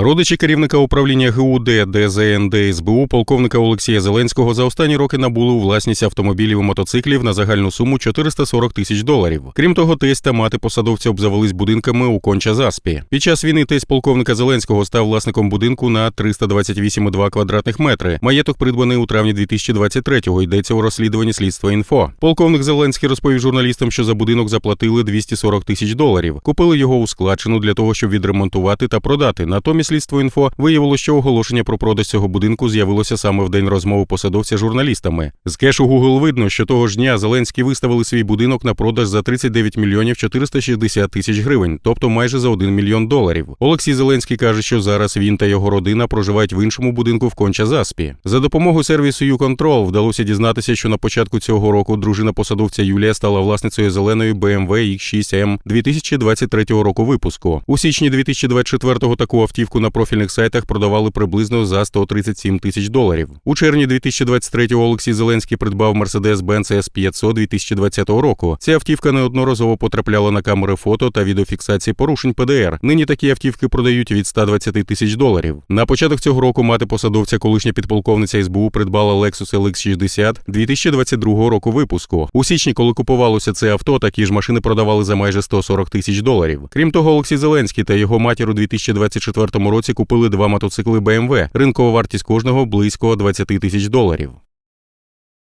Родичі керівника управління ГУД ДЗНД СБУ полковника Олексія Зеленського за останні роки набули у власність автомобілів і мотоциклів на загальну суму 440 тисяч доларів. Крім того, тесть та мати посадовця обзавелись будинками у конча заспі. Під час війни тесть полковника Зеленського став власником будинку на 328,2 квадратних метри. Маєток придбаний у травні 2023-го. Йдеться у розслідуванні слідства інфо. Полковник Зеленський розповів журналістам, що за будинок заплатили 240 тисяч доларів. Купили його у складчину для того, щоб відремонтувати та продати. Натомість слідство інфо виявило, що оголошення про продаж цього будинку з'явилося саме в день розмови посадовця з журналістами. З кешу Google видно, що того ж дня Зеленський виставили свій будинок на продаж за 39 мільйонів 460 тисяч гривень, тобто майже за 1 мільйон доларів. Олексій Зеленський каже, що зараз він та його родина проживають в іншому будинку в Конча Заспі. За допомогою сервісу YouControl вдалося дізнатися, що на початку цього року дружина посадовця Юлія стала власницею зеленої BMW X6M 2023 року випуску. У січні 2024-го таку автівку на профільних сайтах продавали приблизно за 137 тисяч доларів. У червні 2023-го Олексій Зеленський придбав Mercedes-Benz S500 2020 року. Ця автівка неодноразово потрапляла на камери фото та відеофіксації порушень ПДР. Нині такі автівки продають від 120 тисяч доларів. На початок цього року мати посадовця, колишня підполковниця СБУ, придбала Lexus LX60 2022 року випуску. У січні, коли купувалося це авто, такі ж машини продавали за майже 140 тисяч доларів. Крім того, Олексій Зеленський та його матір у 2024 році купили два мотоцикли BMW. Ринкова вартість кожного близько 20 тисяч доларів.